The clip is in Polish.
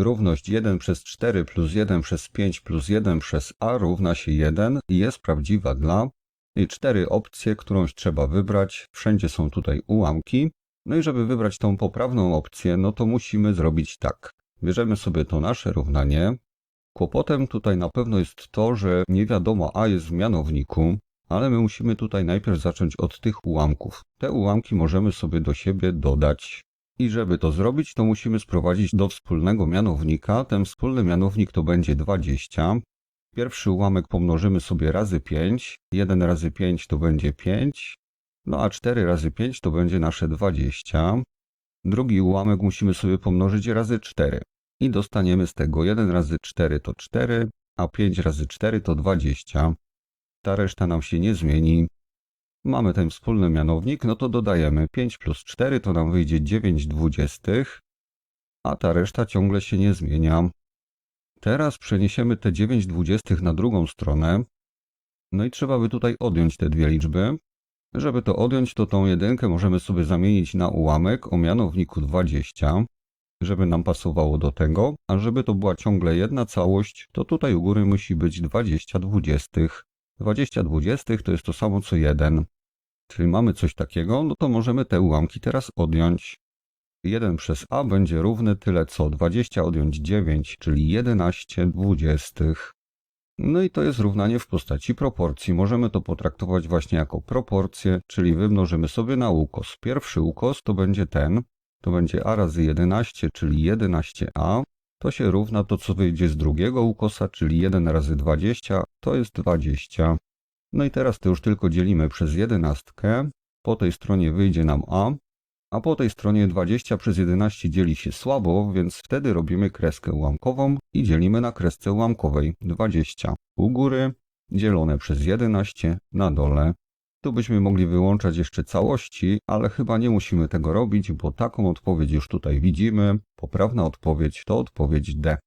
Równość 1 przez 4 plus 1 przez 5 plus 1 przez a równa się 1 i jest prawdziwa dla i cztery opcje, którąś trzeba wybrać. Wszędzie są tutaj ułamki. No i żeby wybrać tą poprawną opcję, no to musimy zrobić tak. Bierzemy sobie to nasze równanie. Kłopotem tutaj na pewno jest to, że nie wiadomo a jest w mianowniku, ale my musimy tutaj najpierw zacząć od tych ułamków. Te ułamki możemy sobie do siebie dodać. I żeby to zrobić, to musimy sprowadzić do wspólnego mianownika. Ten wspólny mianownik to będzie 20. Pierwszy ułamek pomnożymy sobie razy 5. 1 razy 5 to będzie 5. No a 4 razy 5 to będzie nasze 20. Drugi ułamek musimy sobie pomnożyć razy 4. I dostaniemy z tego 1 razy 4 to 4, a 5 razy 4 to 20. Ta reszta nam się nie zmieni. Mamy ten wspólny mianownik, no to dodajemy 5 plus 4 to nam wyjdzie 9 dwudziestych, a ta reszta ciągle się nie zmienia. Teraz przeniesiemy te 9 dwudziestych na drugą stronę. No i trzeba by tutaj odjąć te dwie liczby. Żeby to odjąć, to tą jedynkę możemy sobie zamienić na ułamek o mianowniku 20, żeby nam pasowało do tego, a żeby to była ciągle jedna całość, to tutaj u góry musi być 20 dwudziestych. 20 dwudziestych to jest to samo co 1. Czyli mamy coś takiego, no to możemy te ułamki teraz odjąć. 1 przez a będzie równy tyle co 20 odjąć 9, czyli 11 dwudziestych. No i to jest równanie w postaci proporcji. Możemy to potraktować właśnie jako proporcję, czyli wymnożymy sobie na ukos. Pierwszy ukos to będzie ten, to będzie a razy 11, czyli 11a. To się równa to, co wyjdzie z drugiego ukosa, czyli 1 razy 20, to jest 20. No i teraz to już tylko dzielimy przez 11. Po tej stronie wyjdzie nam a, a po tej stronie 20 przez 11 dzieli się słabo, więc wtedy robimy kreskę ułamkową i dzielimy na kresce ułamkowej 20 u góry dzielone przez 11 na dole. Tu byśmy mogli wyłączać jeszcze całości, ale chyba nie musimy tego robić, bo taką odpowiedź już tutaj widzimy. Poprawna odpowiedź to odpowiedź D.